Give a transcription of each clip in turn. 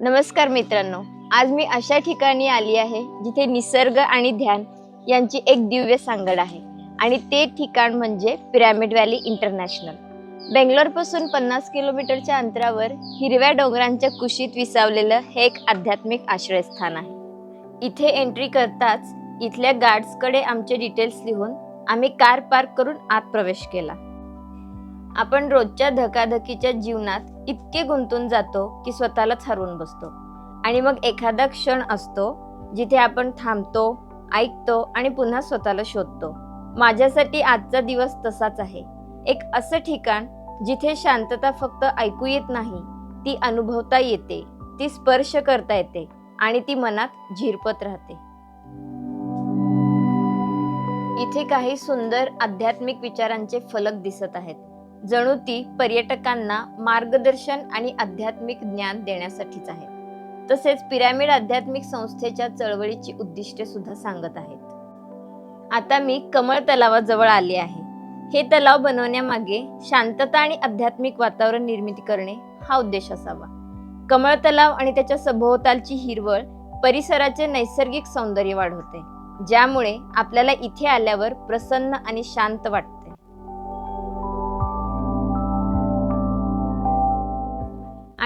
नमस्कार मित्रांनो आज मी अशा ठिकाणी आली आहे जिथे निसर्ग आणि ध्यान यांची एक दिव्य सांगड आहे आणि ते ठिकाण म्हणजे पिरॅमिड व्हॅली इंटरनॅशनल बेंगलोरपासून पन्नास किलोमीटरच्या अंतरावर हिरव्या डोंगरांच्या कुशीत विसावलेलं हे एक आध्यात्मिक आश्रयस्थान आहे. इथे एंट्री करताच इथल्या गार्ड्सकडे आमचे डिटेल्स लिहून आम्ही कार पार्क करून आत प्रवेश केला. आपण रोजच्या धकाधकीच्या जीवनात इतके गुंतून जातो की स्वतःलाच हरवून बसतो. आणि मग एखादा क्षण असतो जिथे आपण थांबतो ऐकतो आणि पुन्हा स्वतःला शोधतो. माझ्यासाठी आजचा दिवस तसाच आहे. एक असं ठिकाण जिथे शांतता फक्त ऐकू येत नाही ती अनुभवता येते ती स्पर्श करता येते आणि ती मनात झिरपत राहते. इथे काही सुंदर आध्यात्मिक विचारांचे फलक दिसत आहेत. जणू ती पर्यटकांना मार्गदर्शन आणि आध्यात्मिक ज्ञान देण्यासाठीच आहे तसेच पिरॅमिड आध्यात्मिक संस्थेच्या चळवळीची उद्दिष्टे सुद्धा सांगत आहेत. आता मी कमळ तलावाजवळ आले आहे. हे तलाव बनवण्यामागे शांतता आणि आध्यात्मिक वातावरण निर्मिती करणे हा उद्देश असावा. कमळ तलाव आणि त्याच्या सभोवतालची हिरवळ परिसराचे नैसर्गिक सौंदर्य वाढवते ज्यामुळे आपल्याला इथे आल्यावर प्रसन्न आणि शांत वाटते.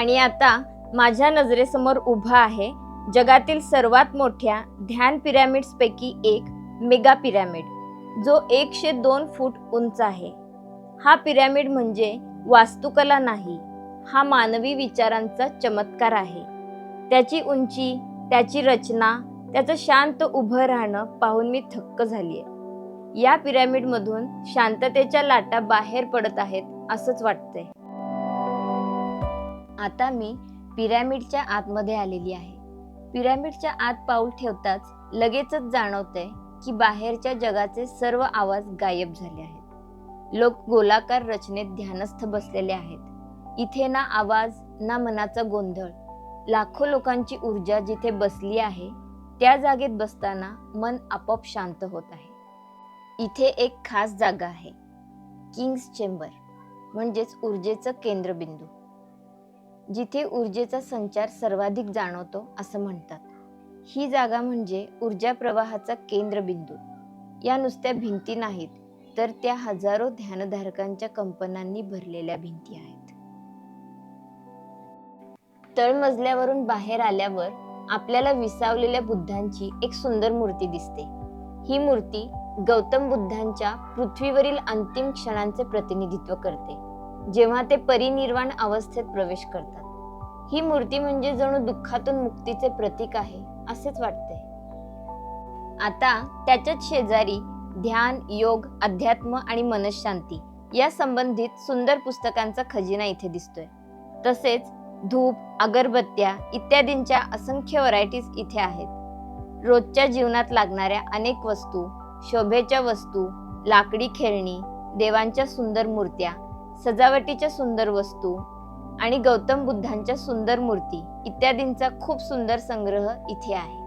आणि आता माझ्या नजरेसमोर उभा आहे जगातील सर्वात मोठ्या ध्यान पिरॅमिड्सपैकी एक मेगा पिरॅमिड जो एकशे दोन फूट उंच आहे. हा पिरॅमिड म्हणजे वास्तुकला नाही हा मानवी विचारांचा चमत्कार आहे. त्याची उंची त्याची रचना त्याचं शांत उभं राहणं पाहून मी थक्क झाली आहे या पिरॅमिडमधून शांततेच्या लाटा बाहेर पडत आहेत असंच वाटतंय. आता मी पिरॅमिडच्या आतमध्ये आलेली आहे. पिरॅमिडच्या आत पाऊल ठेवताच लगेचच जाणवतंय की बाहेरच्या जगाचे सर्व आवाज गायब झाले आहेत. लोक गोलाकार रचनेत ध्यानस्थ बसलेले आहेत. इथे ना आवाज ना मनाचा गोंधळ. लाखो लोकांची ऊर्जा जिथे बसली आहे त्या जागेत बसताना मन आपोआप शांत होत आहे. इथे एक खास जागा आहे. किंग्स चेंबर म्हणजेच ऊर्जेचं केंद्रबिंदू. जिथे ऊर्जेचा संचार सर्वाधिक जाणवतो असं म्हणतात. ही जागा म्हणजे ऊर्जा प्रवाहाचा केंद्रबिंदू. या नुसत्या भिंती नाहीत तर त्या हजारो ध्यानधारकांच्या कंपनांनी भरलेल्या भिंती आहेत. तळमजल्यावरून बाहेर आल्यावर आपल्याला विसावलेल्या बुद्धांची एक सुंदर मूर्ती दिसते. ही मूर्ती गौतम बुद्धांच्या पृथ्वीवरील अंतिम क्षणांचे प्रतिनिधित्व करते. जेव्हा ते परिनिर्वाण अवस्थेत प्रवेश करतात. ही मूर्ती म्हणजे जणू दुःखातून मुक्तीचे प्रतीक आहे असेच वाटते. आता त्याच्याच शेजारी ध्यान योग अध्यात्म आणि मनशांती या संबंधित सुंदर पुस्तकांचा खजिना इथे दिसतोय. तसेच धूप अगरबत्त्या इत्यादींच्या असंख्य व्हरायटीज इथे आहेत. रोजच्या जीवनात लागणाऱ्या अनेक वस्तू शोभेच्या वस्तू लाकडी खेळणी देवांच्या सुंदर मूर्त्या सजावटीच्या सुंदर वस्तू आणि गौतम बुद्धांच्या सुंदर मूर्ती इत्यादींचा खूप सुंदर संग्रह इथे आहे.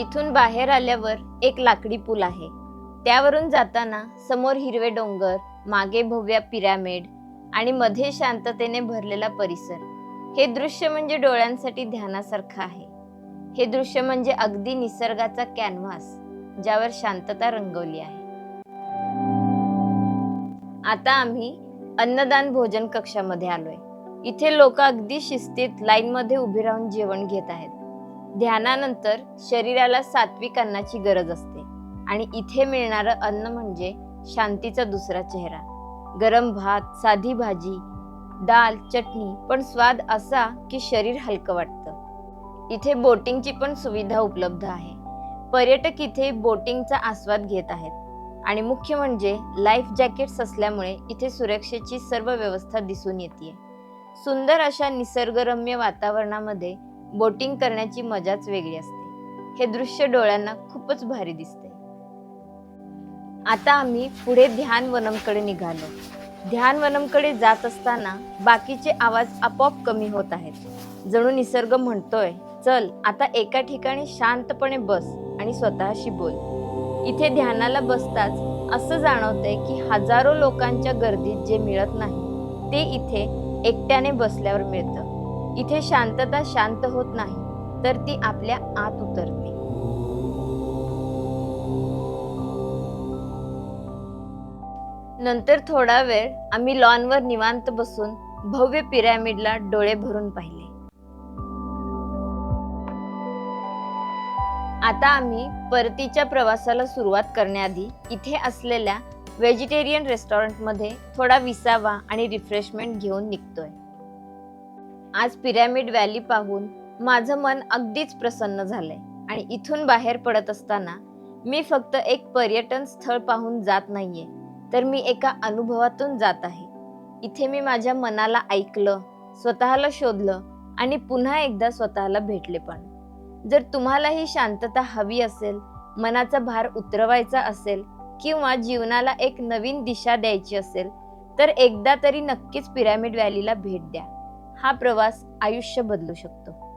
इथून बाहेर आल्यावर एक लाकडी पूल आहे. त्यावरून जाताना समोर हिरवे डोंगर मागे भव्य पिरॅमिड आणि मध्ये शांततेने भरलेला परिसर. हे दृश्य म्हणजे डोळ्यांसाठी ध्यानासारखं आहे. हे दृश्य म्हणजे अगदी निसर्गाचा कॅनव्हास ज्यावर शांतता रंगवली आहे. आता आम्ही अन्नदान भोजन कक्षामध्ये आलोय. इथे लोक अगदी शिस्तीत लाईन मध्ये उभे राहून जेवण घेत आहेत. ध्यानानंतर शरीराला सात्विक अन्नाची गरज असते आणि इथे मिळणारं अन्न म्हणजे शांतीचा दुसरा चेहरा. गरम भात साधी भाजी दाल चटणी पण स्वाद असा की शरीर हलकं वाटतं. इथे बोटिंगची पण सुविधा उपलब्ध आहे. पर्यटक इथे बोटिंगचा आस्वाद घेत आहेत. आणि मुख्य म्हणजे लाईफ जॅकेट्स असल्यामुळे इथे सुरक्षेची सर्व व्यवस्था दिसून येते. सुंदर अशा निसर्गरम्य वातावरणामध्ये बोटिंग करण्याची मजाच वेगळी असते. हे दृश्य डोळ्यांना खूपच भारी दिसते. आता आम्ही पुढे ध्यान वनमकडे निघालो. ध्यान वनमकडे जात असताना बाकीचे आवाज आपोआप कमी होत आहेत. जणू निसर्ग म्हणतोय चल आता एका ठिकाणी शांतपणे बस आणि स्वतःशी बोल. इथे ध्यानाला बसताच असं जाणवतंय की हजारो लोकांच्या गर्दीत जे मिळत नाही ते इथे एकट्याने बसल्यावर मिळतं. इथे शांतता शांत होत नाही तर ती आपल्या आत उतरते. नंतर थोडा वेळ आम्ही लॉनवर निवांत बसून भव्य पिरॅमिडला डोळे भरून पाहिले. आता आम्ही परतीच्या प्रवासाला सुरुवात करण्याआधी इथे असलेल्या व्हेजिटेरियन रेस्टॉरंटमध्ये थोडा विसावा आणि रिफ्रेशमेंट घेऊन निघतोय. आज पिरॅमिड व्हॅली पाहून माझं मन अगदीच प्रसन्न झालंय आणि इथून बाहेर पडत असताना मी फक्त एक पर्यटन स्थळ पाहून जात नाहीये तर मी एका अनुभवातून जात आहे. इथे मी माझ्या मनाला ऐकलं स्वतःला शोधलं आणि पुन्हा एकदा स्वतःला भेटले पण. जर तुम्हाला ही शांतता हवी असेल मनाचा भार उतरवायचा असेल किंवा जीवनाला एक नवीन दिशा द्यायची असेल तर एकदा तरी नक्कीच पिरॅमिड व्हॅलीला भेट द्या. हा प्रवास आयुष्य बदलू शकतो.